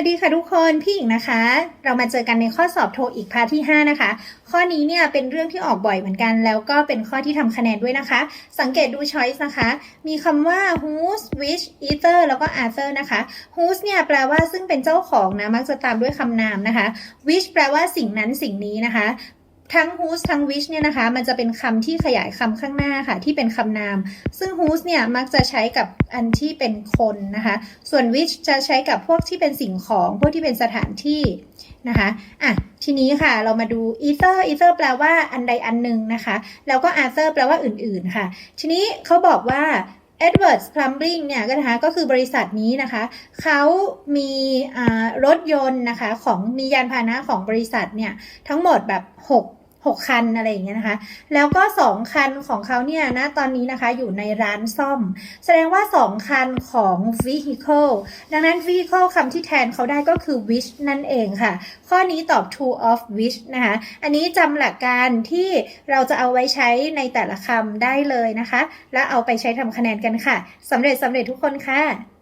วัสดีค่ะทุกคนพี่หญิงนะคะ เรามาเจอกันในข้อสอบโทอีกพาร์ทที่ 5 นะคะ ข้อนี้เนี่ยเป็นเรื่องที่ออกบ่อยเหมือนกัน แล้วก็เป็นข้อที่ทำคะแนนด้วยนะคะ สังเกตดู choice นะคะ มีคำว่า whose which either แล้วก็ other นะคะ whose เนี่ยแปลว่าซึ่งเป็นเจ้าของนะ มักจะตามด้วยคำนามนะคะ which แปลว่าสิ่งนั้นสิ่งนี้นะคะ ทั้ง whose ทั้ง which เนี่ยนะคะ มันจะเป็นคำที่ขยายคำข้างหน้าค่ะ ที่เป็นคำนาม ซึ่ง whose เนี่ย มักจะใช้กับอันที่เป็นคนนะคะ ส่วน which จะใช้กับพวกที่เป็นสิ่งของ พวกที่เป็นสถานที่นะคะอะทีนี้ค่ะ เรามาดู either either แปลว่าอันใดอันหนึ่งนะคะ แล้วก็ other แปลว่าอื่นๆค่ะ ทีนี้เขาบอกว่า Edwards Plumbing เนี่ยก็นะคะก็คือบริษัทนี้นะคะ เขามีรถยนต์นะคะของมียานพาหนะของบริษัทเนี่ยทั้งหมดแบบ 6 6 คันอะไรอย่างเงี้ยนะคะ แล้วก็ 2 คันของเขาเนี่ยนะตอนนี้นะคะอยู่ในร้านซ่อม แสดงว่า 2 คันของ vehicle ดังนั้น vehicle คำที่แทนเขาได้ก็คือ which นั่นเองค่ะ ข้อนี้ตอบ two of which นะคะ อันนี้จำหลักการที่เราจะเอาไว้ใช้ในแต่ละคำได้เลยนะคะ และเอาไปใช้ทำคะแนนกันค่ะสำเร็จสำเร็จทุกคนค่ะ